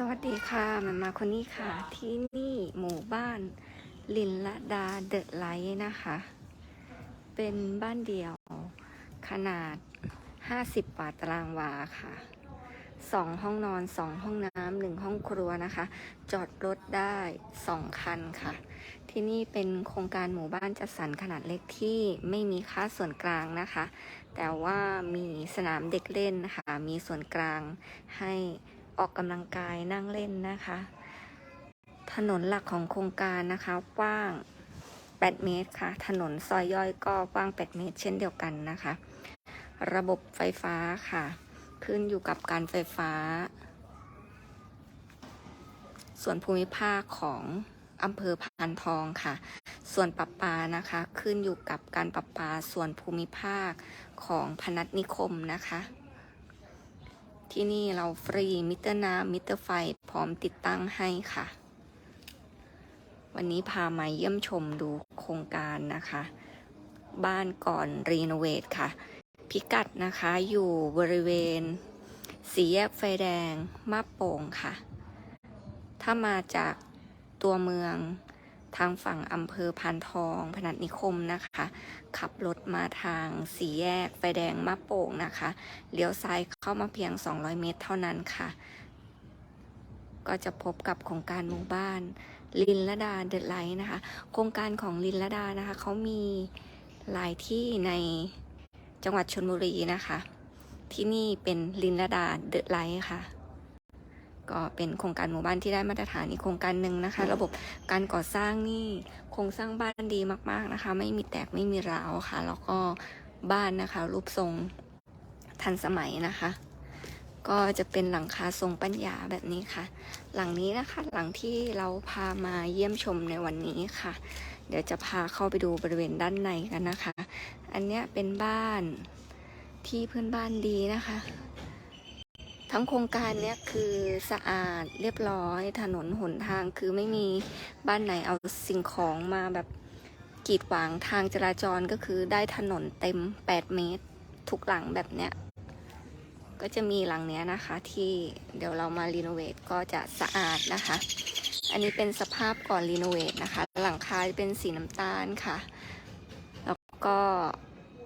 สวัสดีค่ะมันมาคนนี้ค่ะ ที่นี่หมู่บ้าน ลินละดาเดอะไลท์นะคะ เป็นบ้านเดี่ยวขนาด 50กว่าตารางวาค่ะสองห้องนอนสองห้องน้ำหนึ่งห้องครัวนะคะ จอดรถได้สองคันค่ะ ที่นี่เป็นโครงการหมู่บ้านจัดสรรขนาดเล็กที่ไม่มีค่าส่วนกลางนะคะ แต่ว่ามีสนามเด็กเล่นนะคะ มีส่วนกลางให้ ออกกำลังกายนั่งเล่นนะคะ ถนนหลักของโครงการนะคะกว้าง 8 เมตรค่ะ ถนนซอยย่อยก็กว้าง 8 เมตร เช่นเดียวกันนะคะ ระบบไฟฟ้าค่ะ ขึ้นอยู่กับการไฟฟ้า ส่วนภูมิภาคของอำเภอพานทองค่ะ ส่วนปรับปานะคะ ขึ้นอยู่กับการปรับปาส่วนภูมิภาคของพนัสนิคมนะคะ ที่นี่เราฟรีมิเตอร์น้ำมิเตอร์ไฟ พร้อมติดตั้งให้ค่ะ วันนี้พามาเยี่ยมชมดูโครงการนะคะ บ้านก่อนรีโนเวทค่ะ พิกัดนะคะอยู่บริเวณ สี่แยกไฟแดงมาบโป่งค่ะ ถ้ามาจากตัวเมือง ทางฝั่งอำเภอพานทอง พนัสนิคมนะคะ ขับรถมาทางสี่แยก ไฟแดงมาบโป่งนะคะ เลี้ยวซ้ายเข้ามาเพียง 200 เมตรเท่านั้นค่ะ ก็จะพบกับโครงการหมู่บ้าน ลินละดาเดอะไลท์นะคะ โครงการของลินละดานะคะ เขามีหลายที่ในจังหวัดชนบุรีนะคะ ที่นี่เป็นลินละดาเดอะไลท์ค่ะ ก็เป็นโครงการหมู่บ้านที่ได้มาตรฐานอีกโครงการหนึ่งนะคะ ระบบการก่อสร้างนี่โครงสร้างบ้านดีมาก ๆนะคะ ไม่มีแตกไม่มีร้าวค่ะ แล้วก็บ้านนะคะ รูปทรงทันสมัยนะคะ ก็จะเป็นหลังคาทรงปัญญาแบบนี้ค่ะ หลังนี้นะคะ หลังที่เราพามาเยี่ยมชมในวันนี้ค่ะ เดี๋ยวจะพาเข้าไปดูบริเวณด้านในกันนะคะ อันเนี้ยเป็นบ้านที่เพื่อนบ้านดีนะคะ ทั้งโครงการเนี้ยคือสะอาดเรียบร้อย ถนนหนทางคือไม่มีบ้านไหนเอาสิ่งของมาแบบกีดขวางทางจราจรก็คือได้ถนนเต็ม 8 เมตร ทุกหลังแบบเนี้ยก็จะมีหลังเนี้ยนะคะที่เดี๋ยวเรามารีโนเวทก็จะสะอาดนะคะ อันนี้เป็นสภาพก่อนรีโนเวทนะคะ หลังคาเป็นสีน้ำตาลค่ะ แล้วก็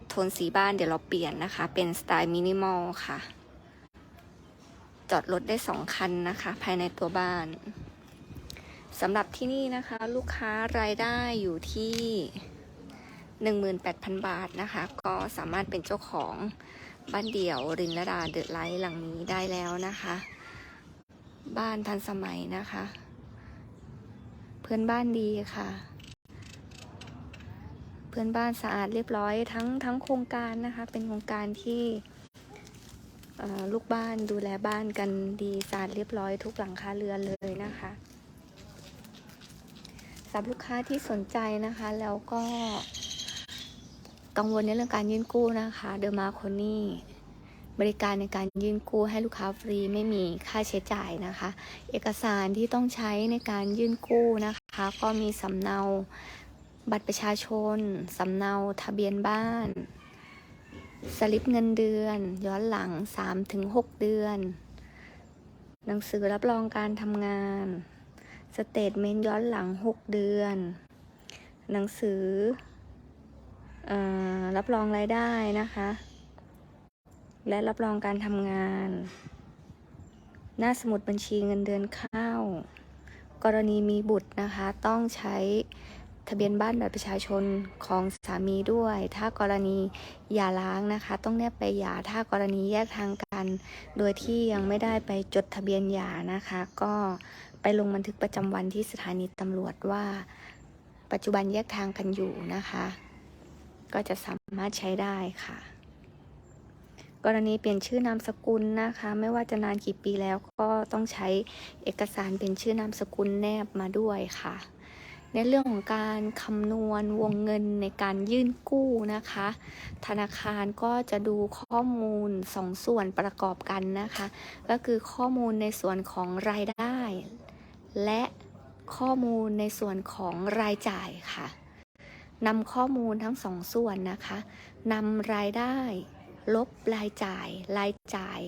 โทนสีบ้านเดี๋ยวเราเปลี่ยนนะคะ เป็นสไตล์มินิมอลค่ะ จอดรถได้สองคันนะคะ ภายในตัวบ้านสำหรับที่นี่นะคะ ลูกค้ารายได้อยู่ที่ 18,000 บาทนะคะ ก็สามารถเป็นเจ้าของบ้านเดี่ยวรินละดาเดอะไลท์หลังนี้ได้แล้วนะคะ บ้านทันสมัยนะคะ เพื่อนบ้านดีค่ะ เพื่อนบ้านสะอาดเรียบร้อยทั้งทั้งโครงการนะคะ เป็นโครงการที่ ลูกบ้านดูแลบ้านกันดีสะอาดเรียบร้อยทุกหลังคาเรือนเลยนะคะสำหรับลูกค้าที่สนใจนะคะ แล้วก็กังวลในเรื่องการยื่นกู้นะคะ เดอมาโคนี่บริการในการยื่นกู้ให้ลูกค้าฟรีไม่มีค่าใช้จ่ายนะคะ เอกสารที่ต้องใช้ในการยื่นกู้นะคะ ก็มีสำเนาบัตรประชาชนสำเนาทะเบียนบ้าน สลิปเงินเดือน ย้อนหลัง 3-6 เดือน หนังสือรับรองการทำงาน สเตทเมนต์ย้อนหลัง 6 เดือน หนังสือออรับรองรายได้นะคะ และรับรองการทำงาน หน้าสมุดบัญชีเงินเดือนเข้ากรณีมีบุตรนะคะ ต้องใช้ ทะเบียนบ้านบัตรประชาชนของสามีด้วย ถ้ากรณีหย่าร้างนะคะ ต้องแนบไปหย่าถ้ากรณีแยกทางกัน โดยที่ยังไม่ได้ไปจดทะเบียนหย่านะคะ ก็ไปลงบันทึกประจำวันที่สถานีตำรวจว่า ปัจจุบันแยกทางกันอยู่นะคะ ก็จะสามารถใช้ได้ค่ะ กรณีเปลี่ยนชื่อนามสกุลนะคะ ไม่ว่าจะนานกี่ปีแล้วก็ต้องใช้เอกสารเป็นชื่อนามสกุลแนบมาด้วยค่ะ ในเรื่องของการคำนวณวงเงินในการยื่นกู้นะคะ ธนาคารก็จะดูข้อมูลสองส่วนประกอบกันนะคะ ก็คือข้อมูลในส่วนของรายได้ และข้อมูลในส่วนของรายจ่ายค่ะนำข้อมูลทั้งสองส่วนนะคะนำรายได้ ลบรายจ่าย รายจ่าย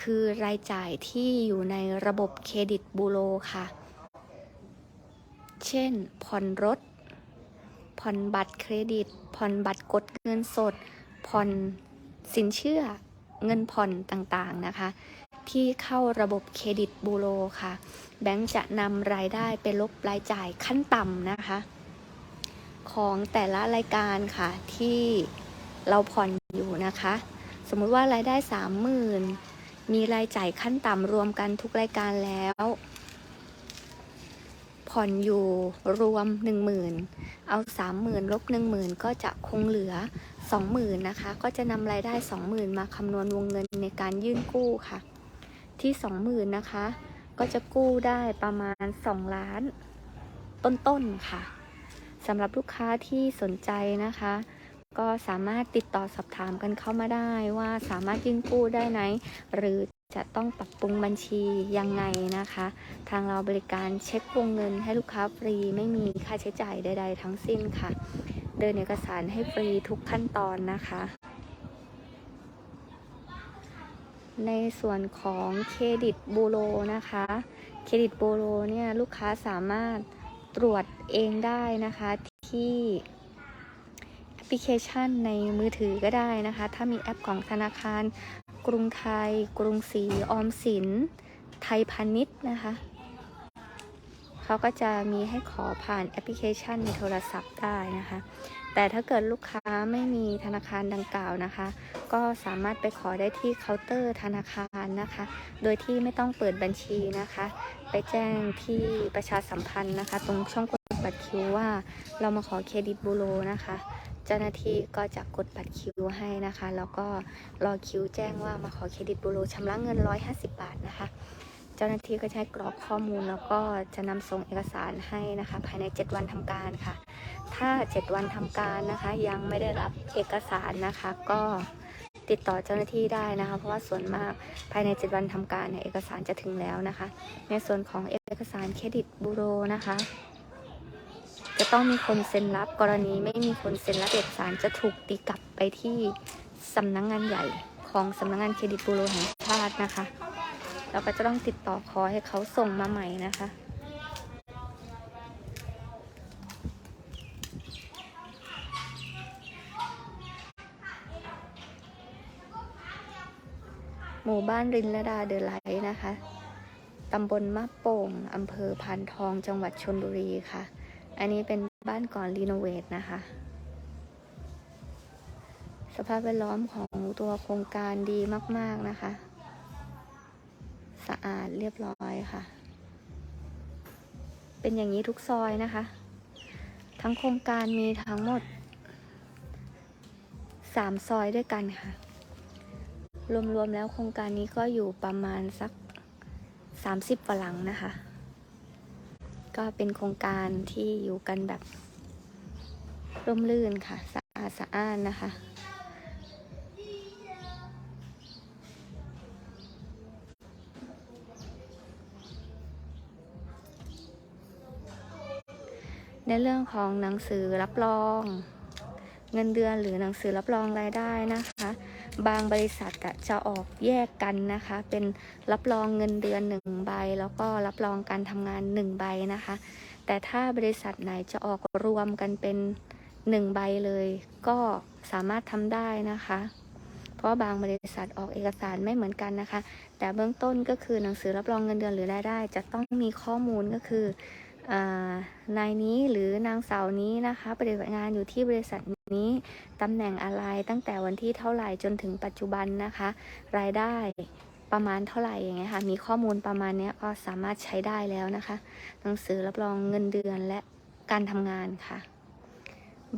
คือรายจ่ายที่อยู่ในระบบเครดิตบูโรค่ะ เช่น ผ่อนรถ ผ่อนบัตรเครดิต ผ่อนบัตรกดเงินสด ผ่อนสินเชื่อ เงินผ่อนต่างๆนะคะ ที่เข้าระบบเครดิตบูโรค่ะ แบงก์จะนำรายได้ไปลบรายจ่ายขั้นต่ำนะคะ ของแต่ละรายการค่ะที่เราผ่อนอยู่นะคะ สมมุติว่ารายได้สามหมื่นมีรายจ่ายขั้นต่ำรวมกันทุกรายการแล้ว ผ่อนอยู่รวม 10,000 เอา 30,000ลบ10,000 ก็จะคงเหลือ 20,000นะคะ ก็จะนำรายได้ 20,000 มาคำนวณวงเงินในการยื่นกู้ค่ะ ที่ 20,000 นะคะ ก็จะกู้ได้ประมาณ 2 ล้าน ต้นๆค่ะสำหรับลูกค้าที่สนใจนะคะ ก็สามารถติดต่อสอบถามกันเข้ามาได้ว่าสามารถยื่นกู้ได้ไหมหรือ จะต้องปรับปรุงบัญชียังไงนะคะ ทางเราบริการเช็ควงเงินให้ลูกค้าฟรีไม่มีค่าใช้จ่ายใด ๆ ทั้งสิ้นค่ะ เดินเอกสารให้ฟรีทุกขั้นตอนนะคะ ในส่วนของเครดิตบูโรนะคะ เครดิตบูโรเนี่ยลูกค้าสามารถตรวจเองได้นะคะที่แอปพลิเคชันในมือถือก็ได้นะคะ ถ้ามีแอปของธนาคาร กรุงไทย กรุงศรีออมสิน ไทยพาณิชย์นะคะ เขาก็จะมีให้ขอผ่านแอปพลิเคชันในโทรศัพท์ได้นะคะ แต่ถ้าเกิดลูกค้าไม่มีธนาคารดังกล่าวนะคะ ก็สามารถไปขอได้ที่เคาน์เตอร์ธนาคารนะคะ โดยที่ไม่ต้องเปิดบัญชีนะคะ ไปแจ้งที่ประชาสัมพันธ์นะคะ ตรงช่องกดบัตรคิวว่าเรามาขอเครดิตบูโรนะคะ เจ้าหน้าที่ก็จะกดบัตรคิวให้นะคะ แล้วก็รอคิวแจ้งว่ามาขอเครดิตบูโรชำระเงิน 150 บาทนะคะ เจ้าหน้าที่ก็จะให้กรอกข้อมูลแล้วก็จะนำส่งเอกสารให้นะคะ ภายใน 7 วันทำการค่ะ ถ้า 7 วันทำการนะคะ ยังไม่ได้รับเอกสารนะคะ ก็ติดต่อเจ้าหน้าที่ได้นะคะ เพราะว่าส่วนมากภายใน 7 วันทำการเนี่ยเอกสารจะถึงแล้วนะคะ ในส่วนของเอกสารเครดิตบูโรนะคะ จะต้องมีคนเซ็นรับ กรณีไม่มีคนเซ็นรับเอกสารจะถูกตีกลับไปที่สำนักงงานใหญ่ของสำนักงงานเครดิตบูโรแห่งชาตินะคะ เราก็จะต้องติดต่อขอให้เขาส่งมาใหม่นะคะหมู่บ้านรินละดาเดอไลท์นะคะ ตำบลมะโป่ง อำเภอพานทอง จังหวัดชนบุรีค่ะ อันนี้เป็นบ้านก่อนรีโนเวทนะคะ สภาพแวดล้อมของตัวโครงการดีมาก ๆ นะคะ สะอาดเรียบร้อยค่ะ เป็นอย่างนี้ทุกซอยนะคะ ทั้งโครงการมีทั้งหมด3ซอยด้วยกันค่ะ รวม ๆ แล้วโครงการนี้ก็อยู่ประมาณสัก 30กว่าหลังนะคะ ก็เป็นโครงการที่อยู่กันแบบร่มรื่นค่ะ สะอาดสะอ้านนะคะ ในเรื่องของหนังสือรับรอง เงินเดือนหรือหนังสือรับรองรายได้นะคะ บางบริษัทจะออกแยกกันนะคะ เป็นรับรองเงินเดือนหนึ่งใบ แล้วก็รับรองการทำงานหนึ่งใบนะคะ แต่ถ้าบริษัทไหนจะออกรวมกันเป็นหนึ่งใบเลย ก็สามารถทำได้นะคะ เพราะบางบริษัทออกเอกสารไม่เหมือนกันนะคะ แต่เบื้องต้นก็คือหนังสือรับรองเงินเดือนหรือรายได้ จะต้องมีข้อมูลก็คือนายนี้หรือนางสาวนี้นะคะ ปฏิบัติงานอยู่ที่บริษัท นี้ตำแหน่งอะไรตั้งแต่วันที่เท่าไหร่จนถึงปัจจุบันนะคะ รายได้ประมาณเท่าไหร่อย่างเงี้ยค่ะ มีข้อมูลประมาณเนี้ยก็สามารถใช้ได้แล้วนะคะ หนังสือรับรองเงินเดือนและการทำงานค่ะ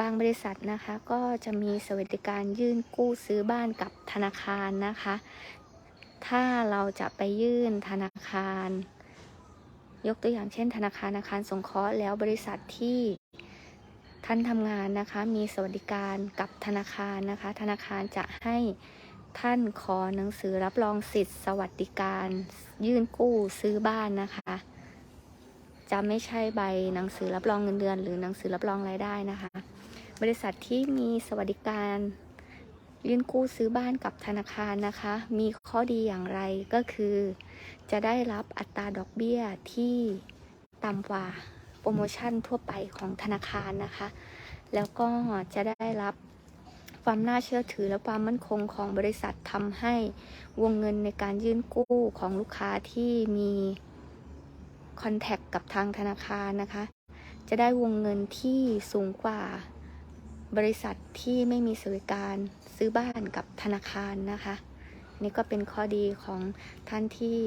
บางบริษัทนะคะก็จะมีสวัสดิการยื่นกู้ซื้อบ้านกับธนาคารนะคะ ถ้าเราจะไปยื่นธนาคาร ยกตัวอย่างเช่น ธนาคารอาคารสงเคราะห์แล้วบริษัทที่ ท่านทำงานนะคะ มีสวัสดิการกับธนาคารนะคะ ธนาคารจะให้ท่านขอหนังสือรับรองสิทธิ์สวัสดิการ ยื่นกู้ซื้อบ้านนะคะ จะไม่ใช่ใบหนังสือรับรองเงินเดือน หรือหนังสือรับรองรายได้นะคะ บริษัทที่มีสวัสดิการยื่นกู้ซื้อบ้านกับธนาคารนะคะ มีข้อดีอย่างไรก็คือ จะได้รับอัตราดอกเบี้ยที่ต่ำกว่า รโมชั่นทั่วไปของธนาคารนะคะ แล้วก็จะได้รับความน่าเชื่อถือและความมั่นคงของบริษัททำให้วงเงินในการยื่นกู้ของลูกค้าที่มีคอนแทคกับทางธนาคารนะคะ จะได้วงเงินที่สูงกว่าบริษัทที่ไม่มีสวัสดิการซื้อบ้านกับธนาคารนะคะ นี่ก็เป็นข้อดีของท่านที่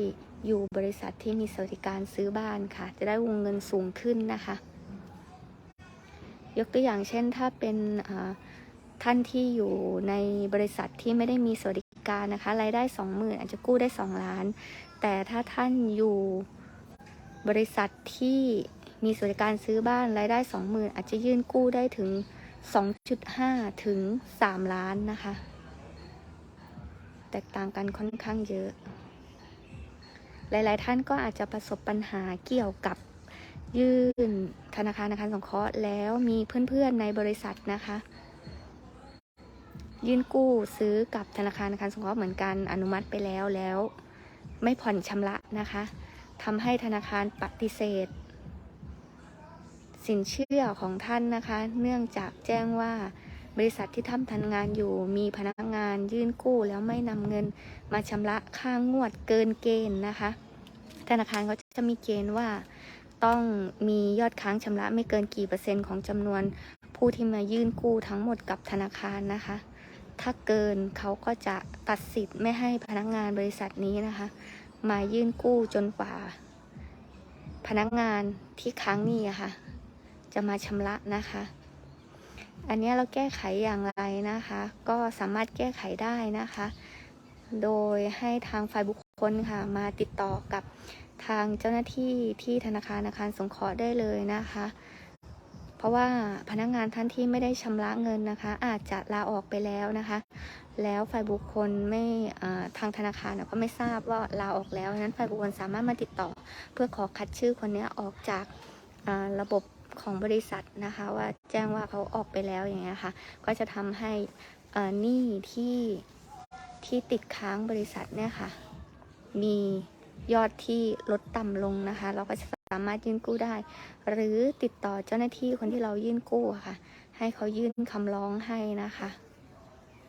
อยู่บริษัทที่มีสวัสดิการซื้อบ้านค่ะ จะได้วงเงินสูงขึ้นนะคะ ยกตัวอย่างเช่นถ้าเป็นท่านที่อยู่ในบริษัทที่ไม่ได้มีสวัสดิการนะคะรายได้สองหมื่นอาจจะกู้ได้สองล้าน แต่ถ้าท่านอยู่บริษัทที่มีสวัสดิการซื้อบ้านรายได้สองหมื่นอาจจะยื่นกู้ได้ถึง 2.5 ถึง 3 ล้านนะคะ แตกต่างกันค่อนข้างเยอะ หลาย ๆ ท่านก็อาจจะประสบปัญหาเกี่ยวกับยื่นธนาคารอาคารสงเคราะห์แล้วมีเพื่อน ๆ ในบริษัทนะคะ ยื่นกู้ซื้อกับธนาคารอาคารสงเคราะห์เหมือนกันอนุมัติไปแล้วแล้ว ไม่ผ่อนชำระนะคะทำให้ธนาคารปฏิเสธ สินเชื่อของท่านนะคะ เนื่องจากแจ้งว่า บริษัทที่ท่านทำงานอยู่ มีพนักงานยื่นกู้แล้วไม่นำเงินมาชำระค่างวดเกินเกณฑ์นะคะ ธนาคารก็จะมีเกณฑ์ว่าต้องมียอดค้างชำระไม่เกินกี่เปอร์เซ็นต์ของจำนวนผู้ที่มายื่นกู้ทั้งหมดกับธนาคารนะคะ ถ้าเกินเขาก็จะตัดสิทธิ์ไม่ให้พนักงานบริษัทนี้นะคะ มายื่นกู้จนกว่า พนักงานที่ค้างหนี้อะค่ะ จะมาชำระนะคะ อันนี้เราแก้ไขอย่างไรนะคะ ก็สามารถแก้ไขได้นะคะ โดยให้ทางฝ่ายบุคคลค่ะ มาติดต่อกับทางเจ้าหน้าที่ที่ธนาคารอาคารสงเคราะห์ได้เลยนะคะ เพราะว่าพนักงานท่านที่ไม่ได้ชำระเงินนะคะ อาจจะลาออกไปแล้วนะคะ แล้วฝ่ายบุคคลไม่ทางธนาคารก็ไม่ทราบว่าลาออกแล้วนั้นฝ่ายบุคคลสามารถมาติดต่อ เพื่อขอคัดชื่อคนนี้ออกจากระบบ ของบริษัทนะคะว่าแจ้งว่าเขาออกไปแล้วอย่างเงี้ยค่ะ ก็จะทำให้อ่อหนี้ที่ที่ติดค้างบริษัทเนี่ยค่ะ มียอดที่ลดต่ำลงนะคะ เราก็จะสามารถยื่นกู้ได้ หรือติดต่อเจ้าหน้าที่คนที่เรายื่นกู้ค่ะ ให้เขายื่นคำร้องให้นะคะ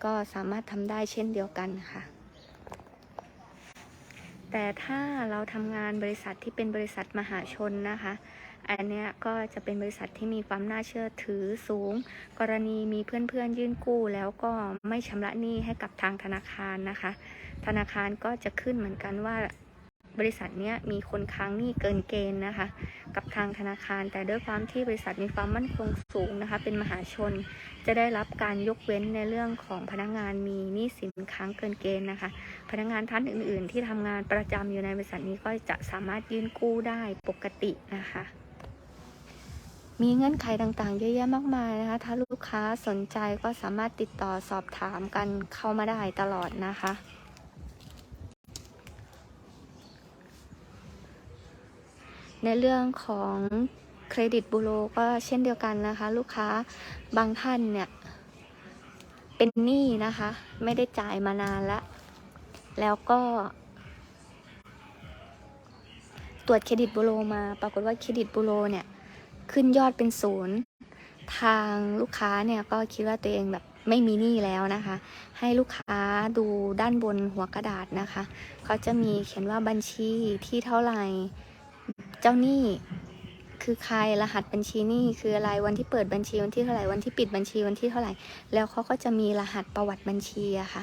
ก็สามารถทำได้เช่นเดียวกันค่ะ แต่ถ้าเราทำงานบริษัทที่เป็นบริษัทมหาชนนะคะ อันเนี้ยก็จะเป็นบริษัทที่มีความน่าเชื่อถือสูง กรณีมีเพื่อนๆยื่นกู้ แล้วก็ไม่ชำระหนี้ให้กับทางธนาคารนะคะ ธนาคารก็จะขึ้นเหมือนกันว่าบริษัทเนี้ยมีคนค้างหนี้เกินเกณฑ์นะคะ กับทางธนาคาร แต่ด้วยความที่บริษัทมีความมั่นคงสูงนะคะ เป็นมหาชน จะได้รับการยกเว้นในเรื่องของพนักงานมีหนี้สินค้างเกินเกณฑ์นะคะ พนักงานท่านอื่น ๆ ที่ทำงานประจำอยู่ในบริษัทนี้ก็จะสามารถยื่นกู้ได้ปกตินะคะ มีเงื่อนไขต่างๆ เยอะแยะมากมายนะคะ ถ้าลูกค้าสนใจก็สามารถติดต่อสอบถามกันเข้ามาได้ตลอดนะคะ ในเรื่องของเครดิตบูโรก็เช่นเดียวกันนะคะ ลูกค้าบางท่านเนี่ย เป็นหนี้นะคะ ไม่ได้จ่ายมานานแล้ว แล้วก็ตรวจเครดิตบูโรมา ปรากฏว่าเครดิตบูโรเนี่ย ขึ้นยอดเป็นศูนย์ทางลูกค้าเนี่ยก็คิดว่าตัวเองแบบไม่มีหนี้แล้วนะคะ ให้ลูกค้าดูด้านบนหัวกระดาษนะคะเขาจะมีเขียนว่าบัญชีที่เท่าไหร่เจ้าหนี้คือใครรหัสบัญชีหนี้คืออะไรวันที่เปิดบัญชีวันที่เท่าไหร่วันที่ปิดบัญชีวันที่เท่าไหร่ แล้วเขาก็จะมีรหัสประวัติบัญชีอะค่ะ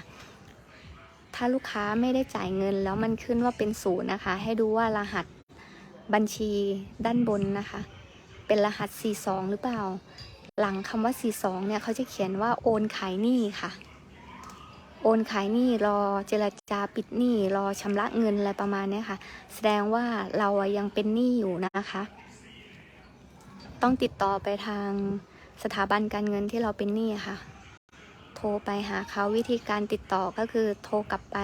ถ้าลูกค้าไม่ได้จ่ายเงินแล้วมันขึ้นว่าเป็นศูนย์นะคะ ให้ดูว่ารหัสบัญชีด้านบนนะคะ เป็นรหัส 42 หรือเปล่า หลังคำว่า 42 เนี่ยเขาจะเขียนว่าโอนขายหนี้ค่ะ โอนขายหนี้รอเจรจาปิดหนี้รอชำระเงินอะไรประมาณเนี้ยค่ะ แสดงว่าเรายังเป็นหนี้อยู่นะคะ ต้องติดต่อไปทางสถาบันการเงินที่เราเป็นหนี้ค่ะ โทรไปหาเขาวิธีการติดต่อก็คือโทรกลับไป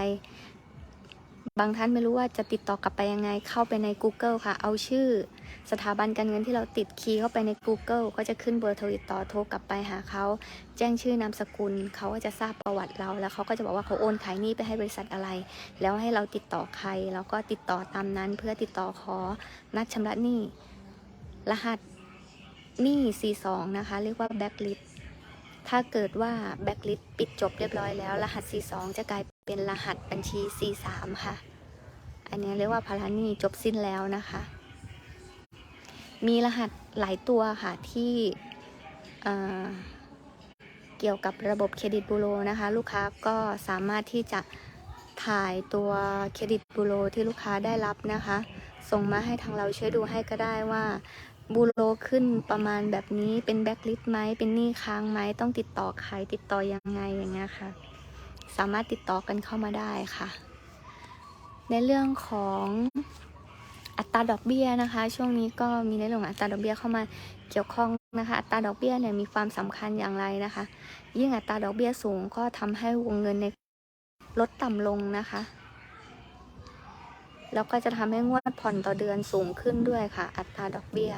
บางท่านไม่รู้ว่าจะติดต่อกลับไปยังไงเข้าไปใน Google ค่ะ เอาชื่อ สถาบันการเงินที่เราติดคีย์เข้าไปใน Google ก็จะขึ้นเบอร์โทรติดต่อโทรกลับไปหาเขา แจ้งชื่อนามสกุล เขาก็จะทราบประวัติเรา แล้วเขาก็จะบอกว่าเขาโอนขายหนี้ไปให้บริษัทอะไร แล้วให้เราติดต่อใคร แล้วก็ติดต่อตามนั้น เพื่อติดต่อขอนัดชำระหนี้ รหัสหนี้ 42 นะคะ เรียกว่า blacklist ถ้าเกิดว่า blacklist ปิดจบเรียบร้อยแล้ว รหัส 42 จะกลายเป็นรหัสบัญชี 43 ค่ะ อันนี้เรียกว่าภาระหนี้จบสิ้นแล้วนะคะ มีรหัสหลายตัวค่ะที่เกี่ยวกับระบบเครดิตบูโรนะคะ ลูกค้าก็สามารถที่จะถ่ายตัวเครดิตบูโรที่ลูกค้าได้รับนะคะ ส่งมาให้ทางเราช่วยดูให้ก็ได้ว่าบูโรขึ้นประมาณแบบนี้เป็นแบ็คลิสต์ไหมเป็นหนี้ค้างไหมต้องติดต่อใครติดต่อยังไงอย่างเงี้ยค่ะ สามารถติดต่อกันเข้ามาได้ค่ะ ในเรื่องของ ตราดอกเบี้ยนะคะ ช่วงนี้ก็มีในเรื่องอัตราดอกเบี้ยเข้ามาเกี่ยวข้องนะคะอัตราดอกเบี้ยเนี่ยมีความสำคัญอย่างไรนะคะ ยิ่งอัตราดอกเบี้ยสูงก็ทำให้วงเงินในลดต่ำลงนะคะแล้วก็จะทำให้งวดผ่อนต่อเดือนสูงขึ้นด้วยค่ะ อัตราดอกเบี้ย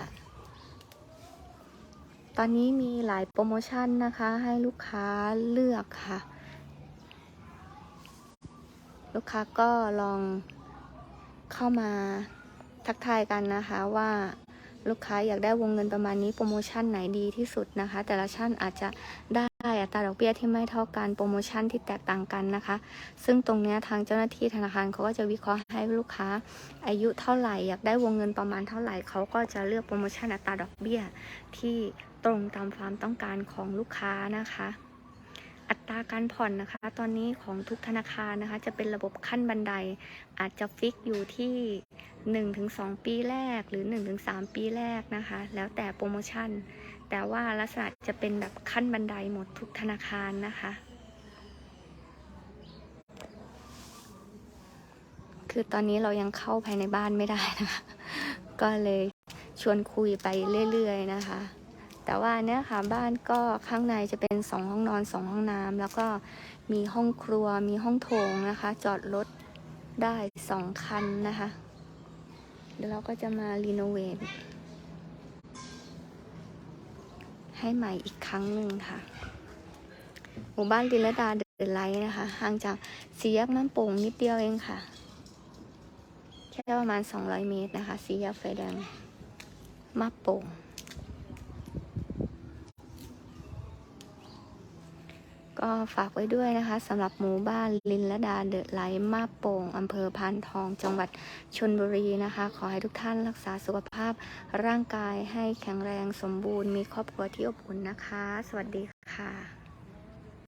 ตอนนี้มีหลายโปรโมชั่นนะคะ ให้ลูกค้าเลือกค่ะ ลูกค้าก็ลองเข้ามา ทักทายกันนะคะว่าลูกค้าอยากได้วงเงินประมาณนี้โปรโมชั่นไหนดีที่สุดนะคะ แต่ละชั้นอาจจะได้อัตราดอกเบี้ยที่ไม่เท่ากันโปรโมชั่นที่แตกต่างกันนะคะ ซึ่งตรงนี้ทางเจ้าหน้าที่ธนาคารเขาก็จะวิเคราะห์ให้ลูกค้า อายุเท่าไหร่อยากได้วงเงินประมาณเท่าไหร่เขาก็จะเลือกโปรโมชั่นอัตราดอกเบี้ยที่ตรงตามความต้องการของลูกค้านะคะ อัตราการผ่อนนะคะ ตอนนี้ของทุกธนาคารนะคะ จะเป็นระบบขั้นบันได อาจจะฟิกอยู่ที่ 1-2 ปีแรกหรือ 1-3 ปีแรกนะคะ แล้วแต่โปรโมชั่น แต่ว่าลักษณะจะเป็นแบบขั้นบันไดหมดทุกธนาคารนะคะคือตอนนี้เรายังเข้าภายในบ้านไม่ได้นะคะ ก็เลยชวนคุยไปเรื่อยๆนะคะ แต่ว่าเนี่ยค่ะบ้านก็ข้างในจะเป็นสองห้องนอนสองห้องน้ำแล้วก็มีห้องครัวมีห้องโถงนะคะ จอดรถได้สองคันนะคะ เดี๋ยวเราก็จะมารีโนเวทให้ใหม่อีกครั้งหนึ่งค่ะ หมู่บ้านลินลดาเดินไลท์นะคะ ห่างจากสี่แยกน้ำโป่งนิดเดียวเองค่ะ แค่ประมาณ 200 เมตรนะคะสี่แยกไฟแดงมาโป่ง ก็ฝากไว้ด้วยนะคะสำหรับหมู่บ้านลินละดาเดอะไลท์มาโป่งอำเภอพานทองจังหวัดชนบุรีนะคะ ขอให้ทุกท่านรักษาสุขภาพร่างกายให้แข็งแรงสมบูรณ์มีครอบครัวที่อบอุ่นนะคะ สวัสดีค่ะ